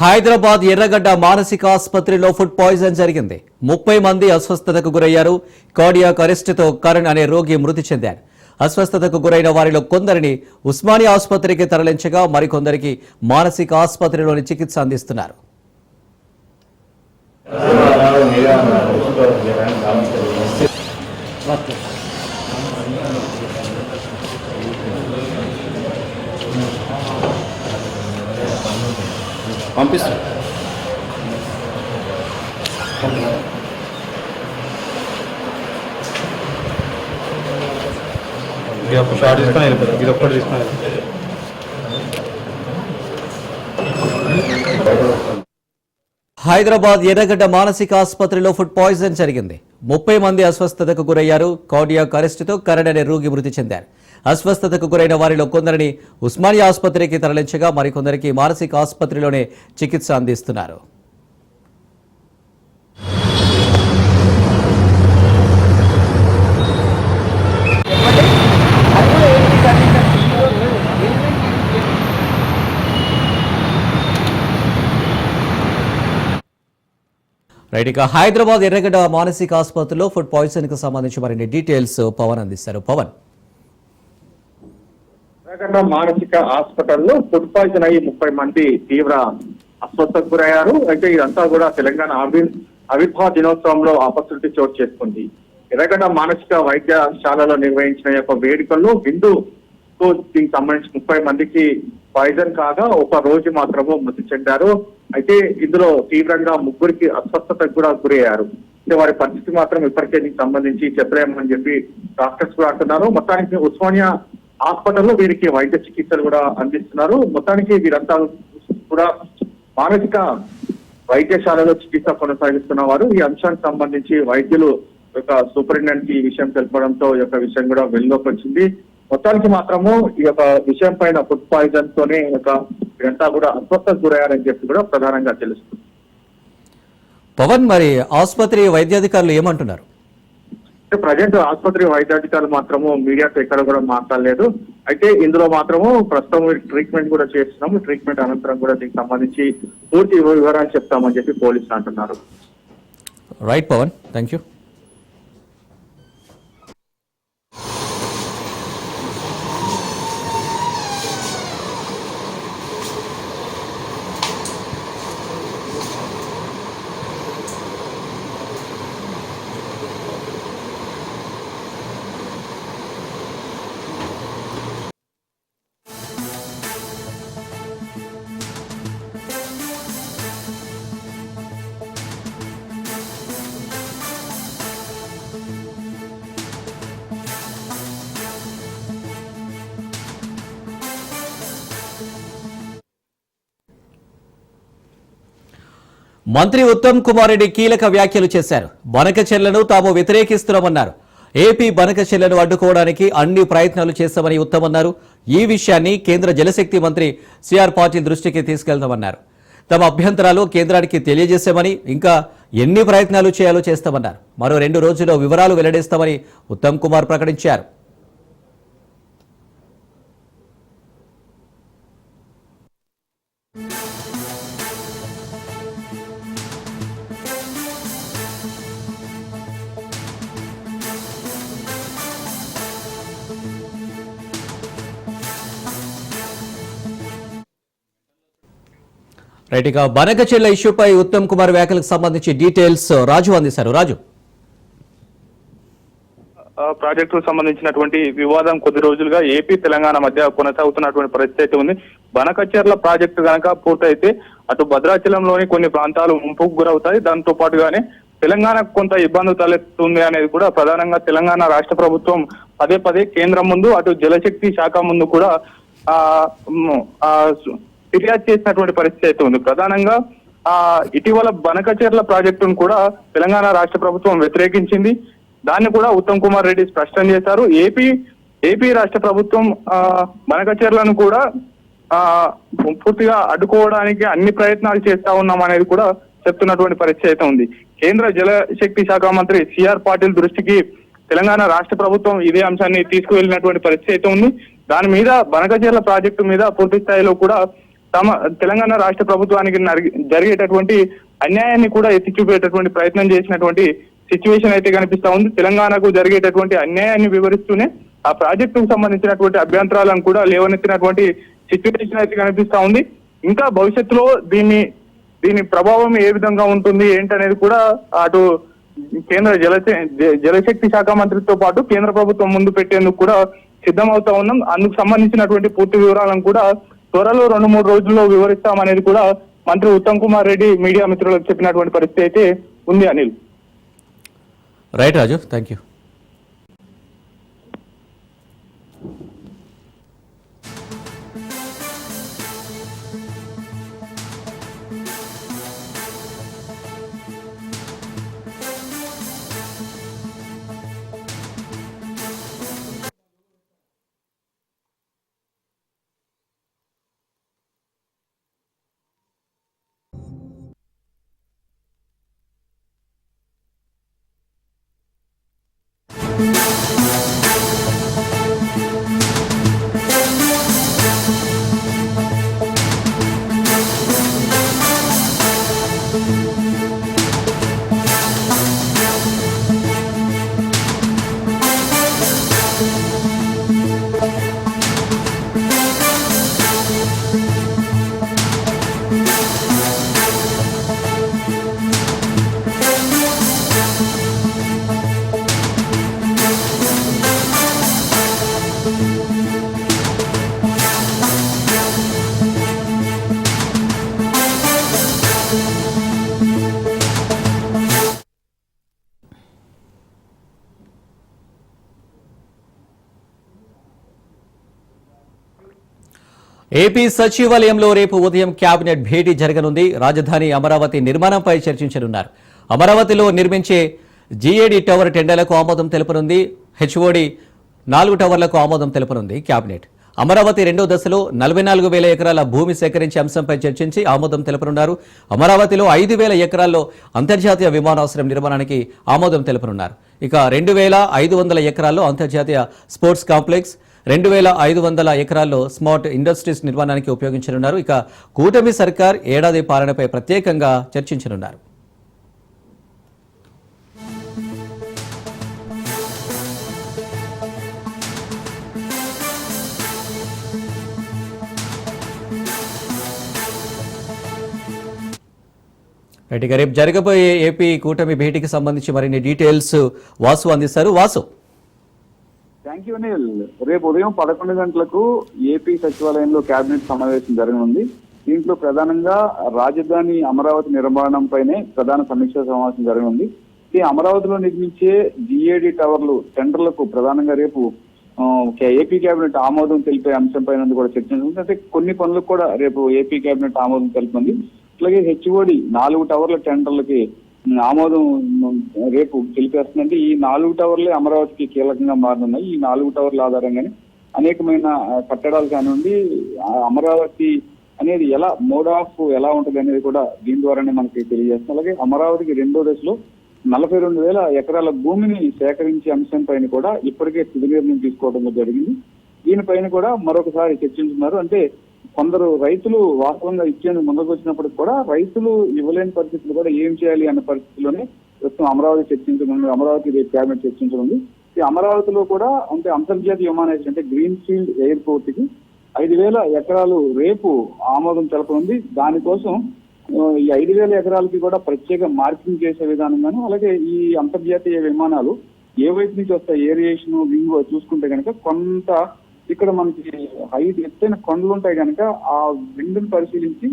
హైదరాబాద్ ఎర్రగడ్డ మానసిక ఆసుపత్రిలో ఫుడ్ పాయిజన్ జరిగింది. ముప్పై మంది అస్వస్థతకు గురయ్యారు. కార్డియాక్ అరెస్టుతో కరణ్ అనే రోగి మృతి చెందారు అస్వస్థతకు గురైన వారిలో కొందరిని ఉస్మానియా ఆసుపత్రికి తరలించగా మరికొందరికి మానసిక ఆసుపత్రిలోని చికిత్స అందిస్తున్నారు. పంపిస్తాం. ఇది ఒక షార్ట్ తీసుకొని వెళ్ళిపోతాం ఇది ఒక్కటి తీసుకొని వెళ్ళిపోతాం హైదరాబాద్ ఎర్రగడ్డ మానసిక ఆసుపత్రిలో ఫుడ్ పాయిజన్ జరిగింది. ముప్పై మంది అస్వస్థతకు గురయ్యారు. కార్డియాక్ అరెస్టుతో కరణ్ అనే రోగి మృతి చెందారు. అస్వస్థతకు గురైన వారిలో కొందరిని ఉస్మానియా ఆసుపత్రికి తరలించగా మరికొందరికి మానసిక ఆసుపత్రిలోనే చికిత్స అందిస్తున్నారు. రైట్ ఇక హైదరాబాద్ ఎర్రగడ్డ మానసిక ఆసుపత్రిలో ఫుడ్ పాయిజన్కు సంబంధించి మరిన్ని డీటెయిల్స్ పవన్ అందిస్తారు. పవన్. ఉత్తరాఖండ్ మానసిక హాస్పిటల్లో ఫుడ్ పాయిజన్ అయ్యి ముప్పై మంది తీవ్ర అస్వస్థకు గురయ్యారు. అయితే ఇదంతా కూడా తెలంగాణ అవి ఆవిర్భావ దినోత్సవంలో ఆపర్చునిటీ చోటు చేసుకుంది. ఎర్రగడ్డ మానసిక వైద్యశాలలో నిర్వహించిన యొక్క వేడుకల్లో విందు దీనికి సంబంధించి ముప్పై మందికి పాయిజన్ కాగా ఒక రోజు మాత్రము మృతి చెందారు. అయితే ఇందులో తీవ్రంగా ముగ్గురికి అస్వస్థతకు కూడా గురయ్యారు. వారి పరిస్థితి మాత్రం ఇప్పటికే దీనికి సంబంధించి చెప్పలేమని చెప్పి డాక్టర్స్ కూడా అంటున్నారు. మొత్తానికి ఉస్మానియా హాస్పిటల్లో వీరికి వైద్య చికిత్సలు కూడా అందిస్తున్నారు. మొత్తానికి వీరంతా కూడా మానసిక వైద్యశాలలో చికిత్స కొనసాగిస్తున్న వారు. ఈ అంశానికి సంబంధించి వైద్యులు యొక్క సూపరింటెండెంట్ ఈ విషయం తెలపడంతో ఈ యొక్క విషయం కూడా వెలుగులోకి వచ్చింది. మొత్తానికి మాత్రము ఈ యొక్క విషయం పైన ఫుడ్ పాయిజన్ తోనే ఒక యొక్క వీరంతా కూడా అస్వస్థకు గురయ్యారని చెప్పి కూడా ప్రధానంగా తెలుస్తుంది. పవన్ మరి ఆసుపత్రి వైద్యాధికారులు ఏమంటున్నారు? ప్రజెంట్ ఆసుపత్రి వైద్యాధికారులు మాత్రము మీడియాతో ఎక్కడ కూడా మాట్లాడలేదు. అయితే ఇందులో మాత్రము ప్రస్తుతం ట్రీట్మెంట్ కూడా చేస్తున్నాము. ట్రీట్మెంట్ అనంతరం కూడా దీనికి సంబంధించి పూర్తి వివరాలు చెప్తామని చెప్పి పోలీసులు అంటున్నారు. రైట్ పవన్ థ్యాంక్ యూ మంత్రి ఉత్తమ్ కుమార్ రెడ్డి కీలక వ్యాఖ్యలు చేశారు. బనకచెర్లను తాము వ్యతిరేకిస్తున్నామన్నారు. ఏపీ బనకచెర్లను అడ్డుకోవడానికి అన్ని ప్రయత్నాలు చేస్తామని ఉత్తమ్ అన్నారు ఈ విషయాన్ని కేంద్ర జలశక్తి మంత్రి సిఆర్ పాటిల్ దృష్టికి తీసుకెళ్తామన్నారు తమ అభ్యంతరాలు కేంద్రానికి తెలియజేశామని ఇంకా ఎన్ని ప్రయత్నాలు చేయాలో చేస్తామన్నారు. మరో రెండు రోజుల్లో వివరాలు వెల్లడిస్తామని ఉత్తమ్ కుమార్ ప్రకటించారు. రైట్ ఇక బనకచెర్ల ఇష్యూపై ఉత్తమ్ కుమార్ వ్యాఖ్యలకు సంబంధించి డీటెయిల్స్ రాజు అందిస్తారు. రాజు. ఆ ప్రాజెక్టుకు సంబంధించినటువంటి వివాదం కొద్ది రోజులుగా ఏపీ తెలంగాణ మధ్య కొనసాగుతున్నటువంటి పరిస్థితి అయితే ఉంది. బనకచెర్ల ప్రాజెక్టు గనక పూర్తయితే అటు భద్రాచలంలోని కొన్ని ప్రాంతాలు ముంపుకు గురవుతాయి. దాంతో పాటుగానే తెలంగాణకు కొంత ఇబ్బంది తలెత్తుంది అనేది కూడా ప్రధానంగా తెలంగాణ రాష్ట్ర ప్రభుత్వం పదే పదే కేంద్రం ముందు అటు జలశక్తి శాఖ ముందు కూడా ఫిర్యాదు చేసినటువంటి పరిస్థితి అయితే ఉంది. ప్రధానంగా ఆ ఇటీవల బనకచెర్ల ప్రాజెక్టును కూడా తెలంగాణ రాష్ట్ర ప్రభుత్వం వ్యతిరేకించింది. దాన్ని కూడా ఉత్తమ్ కుమార్ రెడ్డి స్పష్టం చేశారు. ఏపీ ఏపీ రాష్ట్ర ప్రభుత్వం ఆ బనకచెర్లను కూడా ఆ పూర్తిగా అడ్డుకోవడానికి అన్ని ప్రయత్నాలు చేస్తా ఉన్నాం అనేది కూడా చెప్తున్నటువంటి పరిస్థితి అయితే ఉంది. కేంద్ర జలశక్తి శాఖ మంత్రి సిఆర్ పాటిల్ దృష్టికి తెలంగాణ రాష్ట్ర ప్రభుత్వం ఇదే అంశాన్ని తీసుకువెళ్ళినటువంటి పరిస్థితి అయితే ఉంది. దాని మీద బనకచెర్ల ప్రాజెక్టు మీద పూర్తి స్థాయిలో కూడా తమ తెలంగాణ రాష్ట్ర ప్రభుత్వానికి జరిగేటటువంటి అన్యాయాన్ని కూడా ఎత్తి చూపేటటువంటి ప్రయత్నం చేసినటువంటి సిచ్యువేషన్ అయితే కనిపిస్తా ఉంది. తెలంగాణకు జరిగేటటువంటి అన్యాయాన్ని వివరిస్తూనే ఆ ప్రాజెక్టుకు సంబంధించినటువంటి అభ్యంతరాలను కూడా లేవనెత్తినటువంటి సిచ్యువేషన్ అయితే కనిపిస్తా ఉంది. ఇంకా భవిష్యత్తులో దీన్ని దీని ప్రభావం ఏ విధంగా ఉంటుంది ఏంటనేది కూడా అటు కేంద్ర జల జలశక్తి శాఖ మంత్రితో పాటు కేంద్ర ప్రభుత్వం ముందు పెట్టేందుకు కూడా సిద్ధమవుతా ఉన్నాం. అందుకు సంబంధించినటువంటి పూర్తి వివరాలను కూడా త్వరలో రెండు మూడు రోజుల్లో వివరిస్తామనేది కూడా మంత్రి ఉత్తమ్ కుమార్ రెడ్డి మీడియా మిత్రులకు చెప్పినటువంటి పరిస్థితి అయితే ఉంది Anil. Right Raju thank you AP సచివాలయంలో రేపు ఉదయం కేబినెట్ భేటీ జరగనుంది. రాజధాని అమరావతి నిర్మాణంపై చర్చించనున్నారు. అమరావతిలో నిర్మించే జీఏడీ టవర్ టెండర్లకు ఆమోదం తెలుపనుంది. హెచ్ఓడి నాలుగు టవర్లకు ఆమోదం తెలుపనుంది కేబినెట్ అమరావతి రెండో దశలో నలభై నాలుగు వేల ఎకరాల భూమి సేకరించే అంశంపై చర్చించి ఆమోదం తెలుపనున్నారు. అమరావతిలో ఐదు వేల ఎకరాల్లో అంతర్జాతీయ విమానాశ్రయం నిర్మాణానికి ఆమోదం తెలుపనున్నారు. ఇక రెండు వేల ఐదు వందల ఎకరాల్లో అంతర్జాతీయ స్పోర్ట్స్ కాంప్లెక్స్ రెండు వేల ఐదు వందల ఎకరాల్లో స్మార్ట్ ఇండస్ట్రీస్ నిర్మాణానికి ఉపయోగించనున్నారు. ఇక కూటమి సర్కార్ ఏడాది పాలనపై ప్రత్యేకంగా చర్చించనున్నారు. రేపు జరగబోయే ఏపీ కూటమి భేటీకి సంబంధించి మరిన్ని డీటెయిల్స్ వాసు అందిస్తారు. వాసు. థ్యాంక్ యూ అనిల్ రేపు ఉదయం పదకొండు గంటలకు ఏపీ సచివాలయంలో కేబినెట్ సమావేశం జరగనుంది. దీంట్లో ప్రధానంగా రాజధాని అమరావతి నిర్మాణంపైనే ప్రధాన సమీక్షా సమావేశం జరగనుంది. ఈ అమరావతిలో నిర్మించే జిఏడి టవర్లు టెండర్లకు ప్రధానంగా రేపు ఏపీ కేబినెట్ ఆమోదం తెలిపే అంశంపైన కూడా చర్చించనుంది అంటే కొన్ని పనులకు కూడా రేపు ఏపీ కేబినెట్ ఆమోదం తెలిపింది అట్లాగే హెచ్ఓడి నాలుగు టవర్ల టెండర్లకి ఆమోదం రేపు తెలిపేస్తుందంటే ఈ నాలుగు టవర్లే అమరావతికి కీలకంగా మారనున్నాయి ఈ నాలుగు టవర్ల ఆధారంగానే అనేకమైన కట్టడాలు కానివ్వండి అమరావతి అనేది ఎలా మోడ్ ఆఫ్ ఎలా ఉంటుంది అనేది కూడా దీని ద్వారానే మనకి తెలియజేస్తుంది. అలాగే అమరావతికి రెండో దశలో నలభై రెండు వేల ఎకరాల భూమిని సేకరించే అంశం పైన కూడా ఇప్పటికే తుది నిర్ణయం తీసుకోవడం జరిగింది. దీనిపైన కూడా మరొకసారి చర్చించున్నారు అంటే కొందరు రైతులు వాస్తవంగా ఇచ్చేందుకు ముందుకు వచ్చినప్పుడు కూడా రైతులు ఇవ్వలేని పరిస్థితులు కూడా ఏం చేయాలి అన్న పరిస్థితిలోనే ప్రస్తుతం అమరావతి చర్చించనుంది అమరావతి రేపు క్యాబినెట్ చర్చించనుంది ఈ అమరావతిలో కూడా అంటే అంతర్జాతీయ విమానాశ్రయం అంటే గ్రీన్ ఫీల్డ్ ఎయిర్పోర్ట్కి ఐదు వేల ఎకరాలు రేపు ఆమోదం తెలపనుంది. దానికోసం ఈ ఐదు వేల ఎకరాలకి కూడా ప్రత్యేక మార్కింగ్ చేసే విధానంగాను అలాగే ఈ అంతర్జాతీయ విమానాలు ఏ వైపు నుంచి వస్తాయి ఏరియేషన్ వింగ్ చూసుకుంటే కనుక కొంత ఇక్కడ మనకి హైట్ ఎత్తైన కొండలు ఉంటాయి కనుక ఆ విండ్ని పరిశీలించి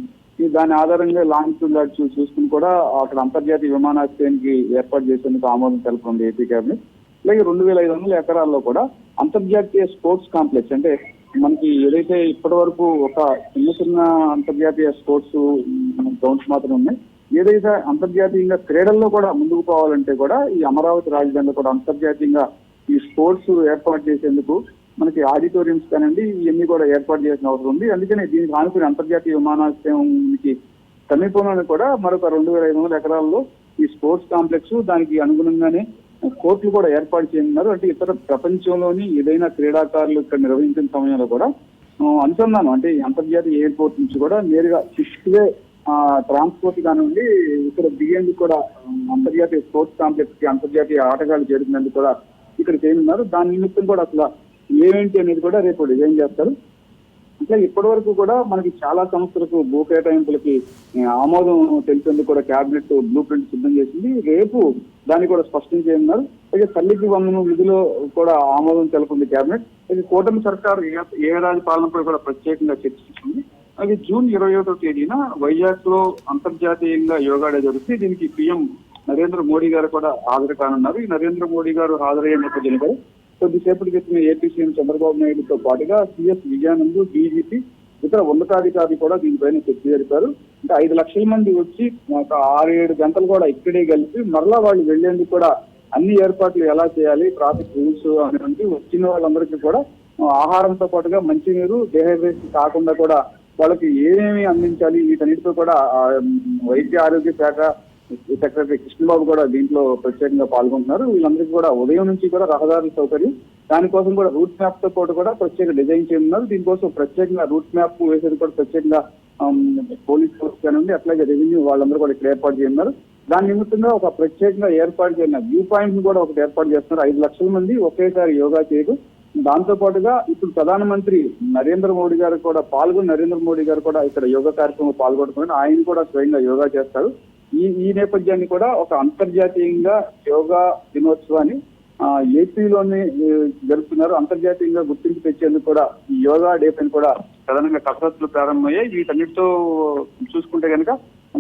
దాని ఆధారంగా లాంగ్ లాడ్స్ చూసుకుని కూడా అక్కడ అంతర్జాతీయ విమానాశ్రయానికి ఏర్పాటు చేసేందుకు ఆమోదం తెలపండి ఏపీ కేబినెట్ అలాగే రెండు వేల ఐదు వందల ఎకరాల్లో కూడా అంతర్జాతీయ స్పోర్ట్స్ కాంప్లెక్స్ అంటే మనకి ఏదైతే ఇప్పటి వరకు ఒక చిన్న చిన్న అంతర్జాతీయ స్పోర్ట్స్ గ్రౌండ్స్ మాత్రం ఉన్నాయి. ఏదైతే అంతర్జాతీయంగా క్రీడల్లో కూడా ముందుకు పోవాలంటే కూడా ఈ అమరావతి రాజధానిలో కూడా అంతర్జాతీయంగా ఈ స్పోర్ట్స్ ఏర్పాటు చేసేందుకు మనకి ఆడిటోరియంస్ కానివ్వండి ఇవన్నీ కూడా ఏర్పాటు చేసిన అవసరం ఉంది. అందుకనే దీనికి ఆనుకుని అంతర్జాతీయ విమానాశ్రయంకి సమీపంలోనే కూడా మరొక రెండు వేల ఐదు వందల ఎకరాల్లో ఈ స్పోర్ట్స్ కాంప్లెక్స్ దానికి అనుగుణంగానే కోర్టులు కూడా ఏర్పాటు చేయనున్నారు. అంటే ఇతర ప్రపంచంలోని ఏదైనా క్రీడాకారులు ఇక్కడ నిర్వహించిన సమయంలో కూడా అనుసంధానం అంటే అంతర్జాతీయ ఎయిర్పోర్ట్ నుంచి కూడా నేరుగా ఫిఫ్త్ వే ట్రాన్స్పోర్ట్ కానివ్వండి ఇక్కడ దిగేందుకు కూడా అంతర్జాతీయ స్పోర్ట్స్ కాంప్లెక్స్కి అంతర్జాతీయ ఆటగాళ్ళు చేరుకునేందుకు కూడా ఇక్కడ చేయనున్నారు. దాని నిమిత్తం కూడా అసలు ఏమేంటి అనేది కూడా రేపు డిజైన్ చేస్తారు. అట్లా ఇప్పటి వరకు కూడా మనకి చాలా సంస్థలకు భూ కేటాయింపులకి ఆమోదం తెలిసేందుకు కూడా కేబినెట్ బ్లూ ప్రింట్ సిద్ధం చేసింది. రేపు దాన్ని కూడా స్పష్టం చేయనున్నారు. అయితే తల్లికి వందను విధిలో కూడా ఆమోదం తెలుపుంది కేబినెట్ అయితే కూటమి సర్కారు ఏడాది పాలనపై కూడా ప్రత్యేకంగా చర్చించింది అది జూన్ ఇరవై ఒకటో తేదీన వైజాగ్లో అంతర్జాతీయంగా యోగా డే జరుగుతుంది దీనికి పిఎం నరేంద్ర మోడీ గారు కూడా హాజరు కానున్నారు. ఈ నరేంద్ర మోడీ గారు హాజరయ్యే నేపథ్యంలో కొద్దిసేపటి క్రితం ఏపీ సీఎం చంద్రబాబు నాయుడుతో పాటుగా సిఎస్ విజయానంద్ డీజీపీ ఇతర ఉన్నతాధికారులు కూడా దీనిపైన చర్చ జరిపారు. అంటే ఐదు లక్షల మంది వచ్చి ఒక ఆరు ఏడు గంటలు కూడా ఇక్కడే కలిపి మరలా వాళ్ళు వెళ్ళేందుకు కూడా అన్ని ఏర్పాట్లు ఎలా చేయాలి ట్రాఫిక్ రూల్స్ అనేటువంటి వచ్చిన వాళ్ళందరికీ కూడా ఆహారంతో పాటుగా మంచినీరు డిహైడ్రేషన్ కాకుండా కూడా వాళ్ళకి ఏమేమి అందించాలి వీటన్నిటితో కూడా వైద్య ఆరోగ్య శాఖ సెక్రటరీ కృష్ణబాబు కూడా దీంట్లో ప్రత్యేకంగా పాల్గొంటున్నారు. వీళ్ళందరికీ కూడా ఉదయం నుంచి కూడా రహదారుల సౌకర్యం. దానికోసం కూడా రూట్ మ్యాప్తో పాటు కూడా ప్రత్యేక డిజైన్ చేయనున్నారు దీనికోసం ప్రత్యేకంగా రూట్ మ్యాప్ వేసేది కూడా ప్రత్యేకంగా పోలీస్ ఫోర్స్ కానివ్వండి అట్లాగే రెవెన్యూ వాళ్ళందరూ కూడా ఇక్కడ ఏర్పాటు చేయనున్నారు దాని నిమిత్తంగా ఒక ప్రత్యేకంగా ఏర్పాటు చేయన వ్యూ పాయింట్ని కూడా ఒకటి ఏర్పాటు చేస్తున్నారు. ఐదు లక్షల మంది ఒకేసారి యోగా చేయదు దాంతో పాటుగా ఇప్పుడు ప్రధానమంత్రి నరేంద్ర మోడీ గారు కూడా పాల్గొని నరేంద్ర మోడీ గారు కూడా ఇక్కడ యోగా కార్యక్రమంలో పాల్గొంటున్నారు. ఆయన కూడా స్వయంగా యోగా చేస్తారు. ఈ ఈ నేపథ్యాన్ని కూడా ఒక అంతర్జాతీయంగా యోగా దినోత్సవాన్ని ఏపీలోనే జరుపుతున్నారు. అంతర్జాతీయంగా గుర్తింపు తెచ్చేందుకు కూడా ఈ యోగా డే పైన కూడా ప్రధానంగా కసరత్తులు ప్రారంభమయ్యాయి. వీటన్నిటితో చూసుకుంటే కనుక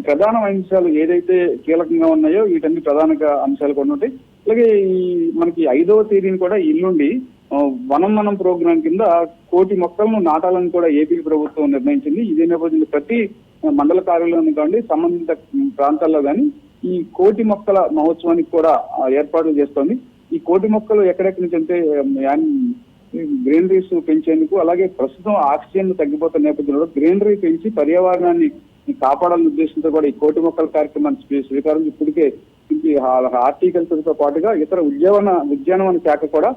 ప్రధాన అంశాలు ఏదైతే కీలకంగా ఉన్నాయో వీటన్ని ప్రధాన అంశాలు కొన్ని ఉంటాయి. అలాగే ఈ మనకి ఐదవ తేదీని కూడా ఇల్లుండి వనం మనం ప్రోగ్రాం కింద కోటి మొక్కలను నాటాలని కూడా ఏపీ ప్రభుత్వం నిర్ణయించింది. ఇదే నేపథ్యంలో ప్రతి మండల కార్యాలయం కానీ సంబంధిత ప్రాంతాల్లో కానీ ఈ కోటి మొక్కల మహోత్సవానికి కూడా ఏర్పాట్లు చేస్తోంది. ఈ కోటి మొక్కలు ఎక్కడెక్కడి నుంచి అంటే గ్రీనరీస్ పెంచేందుకు అలాగే ప్రస్తుతం ఆక్సిజన్ తగ్గిపోతున్న నేపథ్యంలో గ్రీనరీ పెంచి పర్యావరణాన్ని కాపాడాలనే ఉద్దేశంతో కూడా ఈ కోటి మొక్కల కార్యక్రమాన్ని స్వీకారం శ్రీకారం ఇప్పటికే ఇది హార్టికల్చర్తో పాటుగా ఇతర ఉద్యాన ఉద్యానవన శాఖ కూడా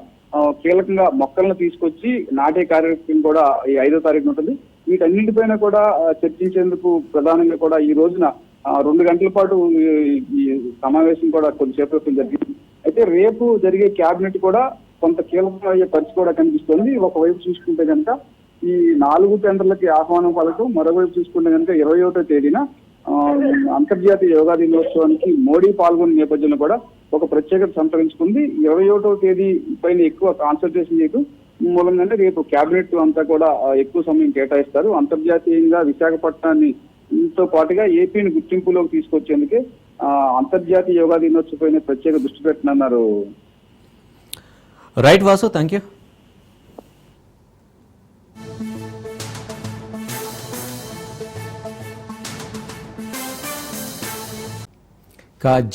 కీలకంగా మొక్కలను తీసుకొచ్చి నాటే కార్యక్రమం కూడా ఈ ఐదో తారీఖున ఉంటుంది. వీటన్నింటిపైన కూడా చర్చించేందుకు ప్రధానంగా కూడా ఈ రోజున రెండు గంటల పాటు ఈ- సమావేశం కూడా కొద్దిసేపు జరిగింది. అయితే రేపు జరిగే క్యాబినెట్ కూడా కొంత కీలకమయ్యే పరిస్థితి కూడా కనిపిస్తుంది. ఒకవైపు చూసుకుంటే కనుక ఈ నాలుగు టెండర్లకి ఆహ్వానం పలకం మరోవైపు చూసుకుంటే కనుక ఇరవై ఒకటో తేదీన ఆ, అంతర్జాతీయ యోగా దినోత్సవానికి మోడీ పాల్గొన్న నేపథ్యంలో కూడా ఒక ప్రత్యేకత సంతరించుకుంది. ఇరవై ఒకటో తేదీ పైన ఎక్కువ కాన్సన్ట్రేషన్ చేయకు మూలంగానే రేపు కేబినెట్ అంతా కూడా ఎక్కువ సమయం కేటాయిస్తారు. అంతర్జాతీయంగా విశాఖపట్నాన్ని తో పాటుగా ఏపీని గుర్తింపులోకి తీసుకొచ్చేందుకే అంతర్జాతీయ యోగా దినోత్సవం పైన ప్రత్యేక దృష్టి పెట్టనున్నారు. Right Vasu thank you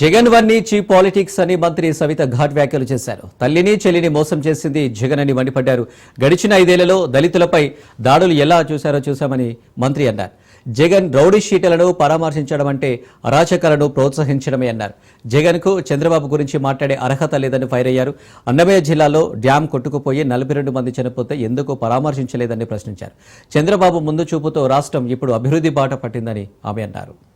Jagan వన్ని చీప్ పాలిటిక్స్ అని మంత్రి సవిత ఘాట్ వ్యాఖ్యలు చేశారు. తల్లిని చెల్లిని మోసం చేసింది జగన్ అని మండిపడ్డారు. గడిచిన ఐదేళ్ళలో దళితులపై దాడులు ఎలా చూశారో చూశామని మంత్రి అన్నారు. జగన్ రౌడీ షీటలను పరామర్శించడం అంటే అరాచకాలను ప్రోత్సహించడమే అన్నారు. జగన్కు చంద్రబాబు గురించి మాట్లాడే అర్హత లేదని ఫైర్ అయ్యారు. అన్నమయ్య జిల్లాలో డ్యాం కొట్టుకుపోయి నలభై రెండు మంది చనిపోతే ఎందుకు పరామర్శించలేదని ప్రశ్నించారు. చంద్రబాబు ముందు చూపుతో రాష్ట్రం ఇప్పుడు అభివృద్ధి బాట పట్టిందని ఆమె అన్నారు.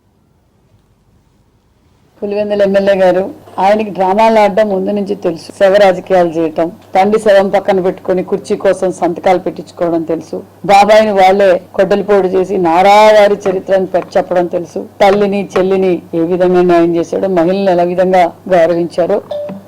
పులివెందుల ఎమ్మెల్యే గారు ఆయనకి డ్రామాలు ఆడడం ముందు నుంచి తెలుసు. శవ రాజకీయాలు చేయటం తండ్రి శవం పక్కన పెట్టుకొని కుర్చీ కోసం సంతకాలు పెట్టించుకోవడం తెలుసు. బాబాయిని వాళ్ళే కొడ్డలిపోడు చేసి నారావారి చరిత్రను చెప్పడం తెలుసు. తల్లిని చెల్లిని ఏ విధంగా న్యాయం చేశాడో మహిళలను ఎలా విధంగా గౌరవించారో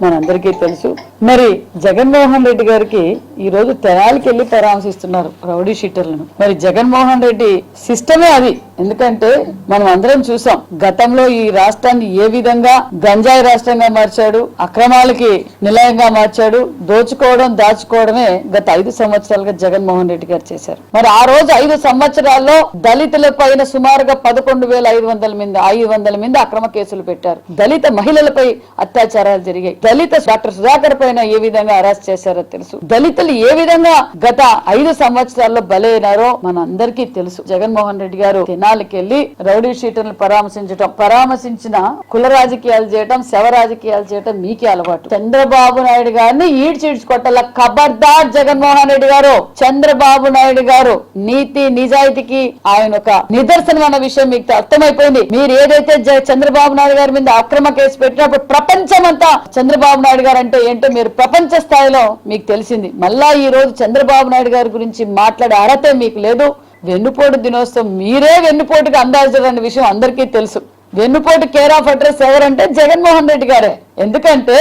మనందరికీ తెలుసు. మరి జగన్మోహన్ రెడ్డి గారికి ఈ రోజు తెనాలికి వెళ్ళి పరామర్శిస్తున్నారు రౌడీ షీటర్లను. మరి జగన్మోహన్ రెడ్డి సిస్టమే అది. ఎందుకంటే మనం అందరం చూసాం గతంలో ఈ రాష్ట్రాన్ని ఏ విధంగా గంజాయి రాష్ట్రంగా మార్చాడు అక్రమాలకి నిలయంగా మార్చాడు దోచుకోవడం దాచుకోవడమే గత ఐదు సంవత్సరాలుగా జగన్మోహన్ రెడ్డి గారు చేశారు. మరి ఆ రోజు ఐదు సంవత్సరాల్లో దళితుల పైన సుమారుగా పదకొండు వేల ఐదు వందల మంది ఐదు వందల మంది అక్రమ కేసులు పెట్టారు. దళిత మహిళలపై అత్యాచారాలు జరిగాయి. దళిత డాక్టర్ సుధాకర్ పైన ఏ విధంగా అరెస్ట్ చేశారో తెలుసు. దళితులు ఏ విధంగా గత ఐదు సంవత్సరాల్లో బలైనారో మన అందరికీ తెలుసు. జగన్మోహన్ రెడ్డి గారు తెనాలికి వెళ్ళి రౌడీ షీటర్లు పరామర్శించడం పరామర్శించిన కుల రాజకీయాలు చేయటం శవ రాజకీయాలు చేయటం మీకే అలవాటు. చంద్రబాబు నాయుడు గారిని ఈడ్చిడ్చి కొట్టాల ఖబర్దార్ జగన్మోహన్ రెడ్డి గారు. చంద్రబాబు నాయుడు గారు నీతి నిజాయితీకి ఆయన ఒక నిదర్శనం అన్న విషయం మీకు అర్థమైపోయింది. మీరు ఏదైతే జ- చంద్రబాబు నాయుడు గారి మీద అక్రమ కేసు పెట్టినప్పుడు ప్రపంచమంతా చంద్రబాబు చంద్రబాబు నాయుడు గారు అంటే ఏంటో మీరు ప్రపంచ స్థాయిలో మీకు తెలిసింది. మళ్ళా ఈ రోజు చంద్రబాబు నాయుడు గారి గురించి మాట్లాడే అర్హత మీకు లేదు. వెన్నుపోటు దినోత్సవం మీరే వెన్నుపోటుగా అందాల్సిన విషయం అందరికీ తెలుసు. వెన్నుపోటు కేర్ ఆఫ్ అడ్రస్ ఎవరంటే జగన్మోహన్ రెడ్డి గారే. ఎందుకంటే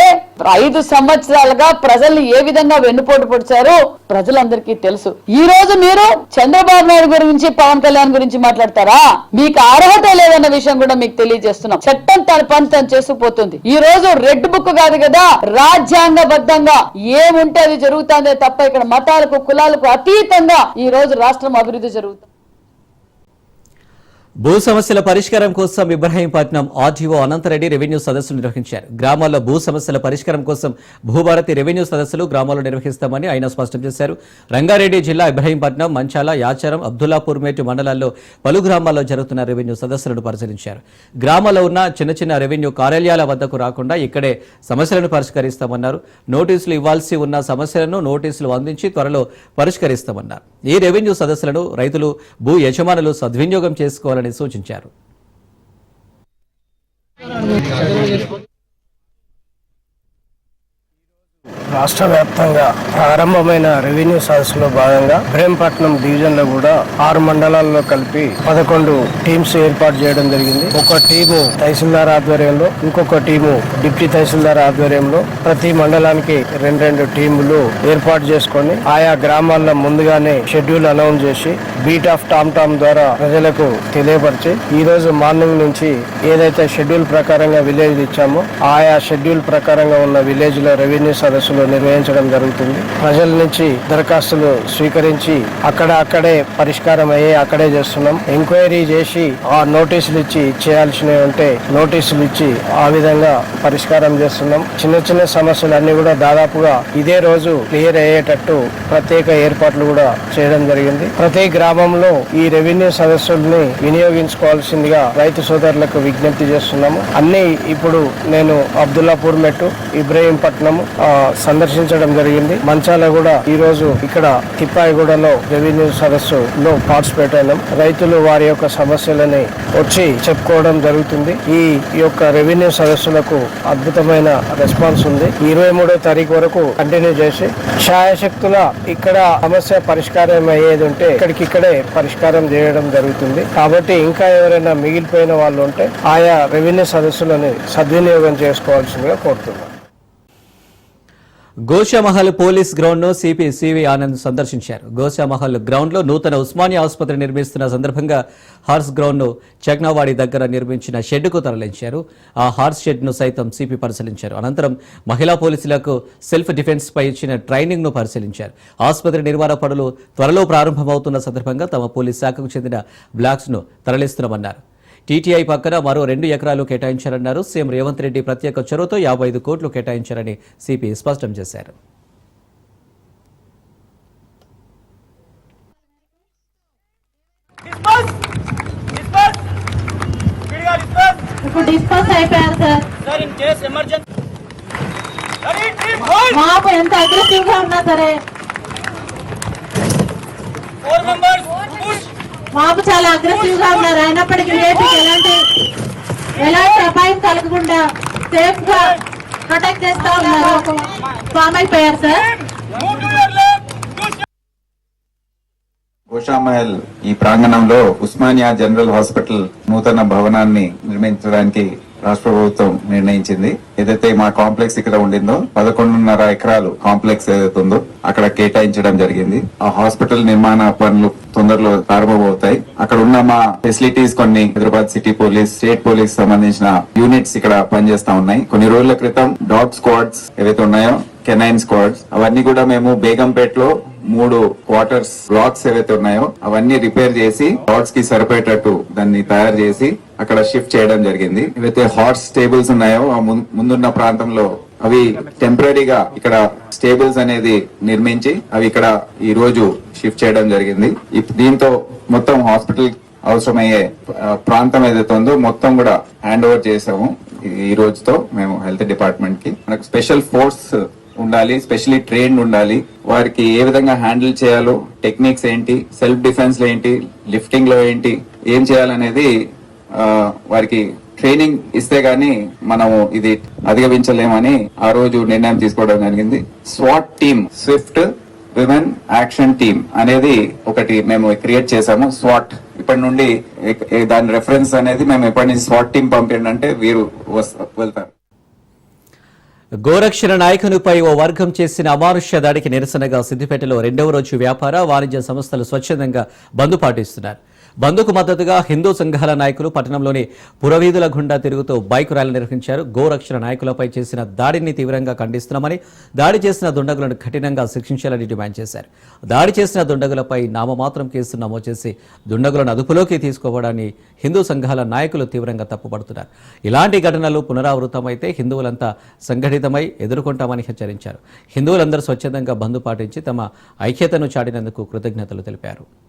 ఐదు సంవత్సరాలుగా ప్రజల్ని ఏ విధంగా వెన్నుపోటు పొడిచారో ప్రజలందరికీ తెలుసు. ఈ రోజు మీరు చంద్రబాబు నాయుడు గురించి పవన్ కళ్యాణ్ గురించి మాట్లాడతారా? మీకు అర్హత లేదన్న విషయం కూడా మీకు తెలియజేస్తున్నాం. చట్టం తన పని తను చేసుకుపోతుంది. ఈ రోజు రెడ్ బుక్ కాదు కదా రాజ్యాంగబద్ధంగా ఏముంటే అది జరుగుతుందే తప్ప ఇక్కడ మతాలకు కులాలకు అతీతంగా ఈ రోజు రాష్ట్రం అభివృద్ధి జరుగుతుంది. భూ సమస్యల పరిష్కారం కోసం ఇబ్రహీంపట్నం ఆర్టీఓ అనంతరెడ్డి రెవెన్యూ సదస్సులు నిర్వహించారు. గ్రామాల్లో భూ సమస్యల పరిష్కారం కోసం భూభారతి రెవెన్యూ సదస్సులు గ్రామాల్లో నిర్వహిస్తామని ఆయన స్పష్టం చేశారు. రంగారెడ్డి జిల్లా ఇబ్రహీంపట్నం మంచాల యాచారం అబ్దుల్లాపూర్ మేటు మండలాల్లో పలు గ్రామాల్లో జరుగుతున్న రెవెన్యూ సదస్సులను పరిశీలించారు. గ్రామాల్లో ఉన్న చిన్న చిన్న రెవెన్యూ కార్యాలయాల వద్దకు రాకుండా ఇక్కడే సమస్యలను పరిష్కరిస్తామన్నారు. నోటీసులు ఇవ్వాల్సి ఉన్న సమస్యలను నోటీసులు అందించి త్వరలో పరిష్కరిస్తామన్నారు. ఈ రెవెన్యూ సదస్సులను రైతులు భూ యజమానులు సద్వినియోగం చేసుకోవాలని సూచించారు. రాష్ట్ర వ్యాప్తంగా ప్రారంభమైన రెవెన్యూ సదస్సులో భాగంగా ప్రేమపట్నం డివిజన్లో కూడా ఆరు మండలాల్లో కలిపి పదకొండు టీమ్స్ ఏర్పాటు చేయడం జరిగింది. ఒక టీము తహసీల్దార్ ఆధ్వర్యంలో ఇంకొక టీము డిప్యూటీ తహసీల్దార్ ఆధ్వర్యంలో ప్రతి మండలానికి రెండు రెండు టీములు ఏర్పాటు చేసుకొని ఆయా గ్రామాల్లో ముందుగానే షెడ్యూల్ అనౌన్స్ చేసి బీట్ ఆఫ్ టామ్ టామ్ ద్వారా ప్రజలకు తెలియపరిచి ఈ రోజు మార్నింగ్ నుంచి ఏదైతే షెడ్యూల్ ప్రకారంగా విలేజ్ ఇచ్చామో ఆయా షెడ్యూల్ ప్రకారంగా ఉన్న విలేజ్లో రెవెన్యూ సదస్సులు నిర్వహించడం జరుగుతుంది. ప్రజల నుంచి దరఖాస్తులు స్వీకరించి అక్కడ అక్కడే పరిష్కారం అయ్యే అక్కడే చేస్తున్నాం. ఎంక్వైరీ చేసి ఆ నోటీసులు ఇచ్చి చేయాల్సినవి ఉంటే నోటీసులు ఇచ్చి ఆ విధంగా పరిష్కారం చేస్తున్నాం. చిన్న చిన్న సమస్యలు అన్ని కూడా దాదాపుగా ఇదే రోజు క్లియర్ అయ్యేటట్టు ప్రత్యేక ఏర్పాట్లు కూడా చేయడం జరిగింది. ప్రతి గ్రామంలో ఈ రెవెన్యూ సదస్సుల్ని వినియోగించుకోవాల్సిందిగా రైతు సోదరులకు విజ్ఞప్తి చేస్తున్నాము. అన్ని ఇప్పుడు నేను అబ్దుల్లాపూర్ మెట్టు ఇబ్రహీంపట్నం సందర్శించడం జరిగింది. మంచాల కూడా ఈ రోజు ఇక్కడ తిప్పాయిగూడలో రెవెన్యూ సదస్సులో పార్టిసిపేట్ అయినాం. రైతులు వారి యొక్క సమస్యలని వచ్చి చెప్పుకోవడం జరుగుతుంది. ఈ యొక్క రెవెన్యూ సదస్సులకు అద్భుతమైన రెస్పాన్స్ ఉంది. ఇరవై మూడో తారీఖు వరకు కంటిన్యూ చేసి ఛాయశక్తుల ఇక్కడ సమస్య పరిష్కారం అయ్యేది ఉంటే ఇక్కడికి ఇక్కడే పరిష్కారం చేయడం జరుగుతుంది. కాబట్టి ఇంకా ఎవరైనా మిగిలిపోయిన వాళ్ళు ఉంటే ఆయా రెవెన్యూ సదస్సులని సద్వినియోగం చేసుకోవాల్సిందిగా కోరుతున్నాను గోషామహల్ పోలీస్ గ్రౌండ్ను సిపి సివి ఆనంద్ సందర్శించారు. గోషామహల్ గ్రౌండ్లో నూతన ఉస్మానియా ఆసుపత్రి నిర్మిస్తున్న సందర్భంగా హార్స్ గ్రౌండ్ను చక్నావాడి దగ్గర నిర్మించిన షెడ్డుకు తరలించారు. ఆ హార్స్ షెడ్ను సైతం సిపి పరిశీలించారు. అనంతరం మహిళా పోలీసులకు సెల్ఫ్ డిఫెన్స్ పై ఇచ్చిన ట్రైనింగ్ను పరిశీలించారు. ఆసుపత్రి నిర్మాణ పనులు త్వరలో ప్రారంభమవుతున్న సందర్భంగా తమ పోలీస్ శాఖకు చెందిన బ్లాక్స్ను తరలిస్తున్నామన్నారు. టీటీఐ పక్కన మరో రెండు ఎకరాలు కేటాయించారన్నారు సీఎం రేవంత్ రెడ్డి ప్రత్యేక చొరవతో యాభై ఐదు కోట్లు కేటాయించారని సిపి స్పష్టం చేశారు. ఇప్పుడు డిస్పర్స్ అయిపోయారు sir. Sir in case emergency మాకు ఎంత అగ్రెసివ్గా ఉన్నా సరే. ఫోర్ మెంబర్స్ బాబు చాలా అగ్రెసివ్గా ఉన్నారు. అయినప్పటికీ ఏపీకి ఎలాంటి ఎలాంటి అపాయం కలగకుండా సేఫ్గా ప్రొటెక్ట్ చేస్తా ఉన్నారు. ఫామ్ అయిపోయారు సార్. గోషామహల్ ఈ ప్రాంగణంలో ఉస్మానియా జనరల్ హాస్పిటల్ నూతన భవనాన్ని నిర్మించడానికి రాష్ట్ర ప్రభుత్వం నిర్ణయించింది. ఏదైతే మా కాంప్లెక్స్ ఇక్కడ ఉండిందో పదకొండున్నర ఎకరాలు కాంప్లెక్స్ ఏదైతే ఉందో అక్కడ కేటాయించడం జరిగింది. ఆ హాస్పిటల్ నిర్మాణ పనులు తొందరలో ప్రారంభమవుతాయి. అక్కడ ఉన్న మా ఫెసిలిటీస్ కొన్ని Hyderabad city police state police సంబంధించిన యూనిట్స్ ఇక్కడ పనిచేస్తా ఉన్నాయి. కొన్ని రోజుల క్రితం డాగ్ స్క్వాడ్స్ ఏవైతే ఉన్నాయో కెనైన్ స్క్వాడ్స్ అవన్నీ కూడా మేము బేగంపేటలో మూడు క్వార్టర్స్ బ్లాక్స్ ఏవైతే ఉన్నాయో అవన్నీ రిపేర్ చేసి హార్ట్స్కి సరిపోయేటట్టు దాన్ని తయారు చేసి అక్కడ షిఫ్ట్ చేయడం జరిగింది. ఏవైతే హార్ట్స్ స్టేబుల్స్ ఉన్నాయో ఆ ముందున్న ప్రాంతంలో అవి టెంపరీగా ఇక్కడ స్టేబుల్స్ అనేది నిర్మించి అవి ఇక్కడ ఈ రోజు షిఫ్ట్ చేయడం జరిగింది. ఇప్- దీంతో మొత్తం హాస్పిటల్ అవసరమయ్యే ప్రాంతం ఏదైతే ఉందో మొత్తం కూడా హ్యాండ్ ఓవర్ చేసాము. ఈ- ఈ రోజుతో మేము హెల్త్ డిపార్ట్మెంట్కి. మనకు స్పెషల్ ఫోర్స్ ఉండాలి స్పెషల్లీ ట్రైన్ ఉండాలి. వారికి ఏ విధంగా హ్యాండిల్ చేయాలో టెక్నిక్స్ ఏంటి సెల్ఫ్ డిఫెన్స్లో ఏంటి లిఫ్టింగ్లో ఏంటి ఏం చేయాలనేది వారికి ట్రైనింగ్ ఇస్తే గానీ మనము ఇది అధిగమించలేమని ఆ రోజు నిర్ణయం తీసుకోవడం జరిగింది. Swat team swift women action team అనేది ఒకటి మేము క్రియేట్ చేసాము స్వాట్ ఇప్పటి నుండి దాని రెఫరెన్స్ అనేది మేము ఎప్పటి నుంచి స్వాట్ టీమ్ పంపించండి అంటే వీరు వస్త- వెళ్తారు. గోరక్షణ నాయకునిపై ఓ వర్గం చేసిన అమానుష్య దాడికి నిరసనగా సిద్దిపేటలో రెండవ రోజు వ్యాపార వాణిజ్య సంస్థలు స్వచ్ఛందంగా బంద్ పాటిస్తున్నారు. బంద్కు మద్దతుగా హిందూ సంఘాల నాయకులు పట్టణంలోని పురవీధుల గుండా తిరుగుతూ బైక్ ర్యాలీ నిర్వహించారు. గోరక్షణ నాయకులపై చేసిన దాడిని తీవ్రంగా ఖండిస్తున్నామని దాడి చేసిన దుండగులను కఠినంగా శిక్షించాలని డిమాండ్ చేశారు. దాడి చేసిన దుండగులపై నామమాత్రం కేసు నమోదు చేసి దుండగులను అదుపులోకి తీసుకోవడాన్ని హిందూ సంఘాల నాయకులు తీవ్రంగా తప్పుపడుతున్నారు. ఇలాంటి ఘటనలు పునరావృతమైతే హిందువులంతా సంఘటితమై ఎదుర్కొంటామని హెచ్చరించారు. హిందువులందరూ స్వచ్ఛందంగా బంద్ పాటించి తమ ఐక్యతను చాటినందుకు కృతజ్ఞతలు తెలిపారు.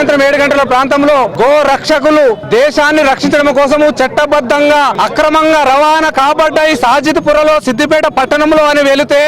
ఏడు గంటల ప్రాంతంలో గో రక్షకులు దేశాన్ని రక్షించడం కోసము చట్టబద్ధంగా అక్రమంగా రవాణా కాబడ్డాయి సాజిద్పురలో సిద్దిపేట పట్టణంలో అని వెళితే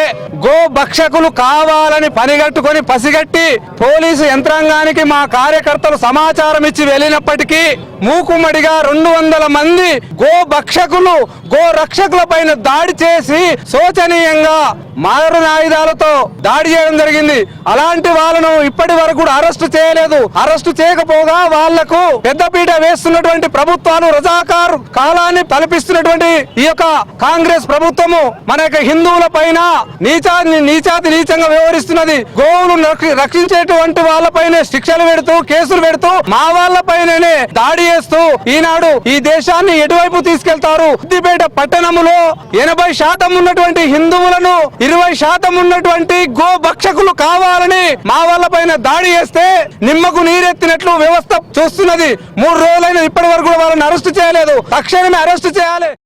గో భక్షకులు కావాలని పనిగట్టుకొని పసిగట్టి పోలీసు యంత్రాంగానికి మా కార్యకర్తలు సమాచారం ఇచ్చి వెళ్ళినప్పటికీ మూకుమ్మడిగా రెండు వందల మంది గో భక్షకులు గో రక్షకుల పైన దాడి చేసి శోచనీయంగా మారణ ఆయుధాలతో దాడి చేయడం జరిగింది. అలాంటి వాళ్ళను ఇప్పటి వరకు అరెస్టు చేయలేదు. అరెస్టు చేయకపోగా వాళ్ళకు పెద్దపీట వేస్తున్నటువంటి ప్రభుత్వాలు రజాకారు కాలాన్ని తలపిస్తున్నటువంటి ఈ యొక్క కాంగ్రెస్ ప్రభుత్వము మన యొక్క హిందువుల పైన నీచాన్ని నీచాతి నీచంగా వ్యవహరిస్తున్నది. గోవులు రక్షించేటువంటి వాళ్ళపైనే శిక్షలు పెడుతూ కేసులు పెడుతూ మా వాళ్ళపైననే దాడి చేస్తూ ఈనాడు ఈ దేశాన్ని ఎటువైపు తీసుకెళ్తారు? సిద్దిపేట పట్టణములో ఎనభై శాతం ఉన్నటువంటి హిందువులను ఇరవై శాతం ఉన్నటువంటి గో భక్షకులు కావాలని మా వాళ్ళ పైన దాడి చేస్తే నిమ్మకు నీరే తలెత్తినట్లు వ్యవస్థ చూస్తున్నది. మూడు రోజులైన ఇప్పటి వరకు వాళ్ళని అరెస్ట్ చేయలేదు. తక్షణమే అరెస్ట్ చేయాలి.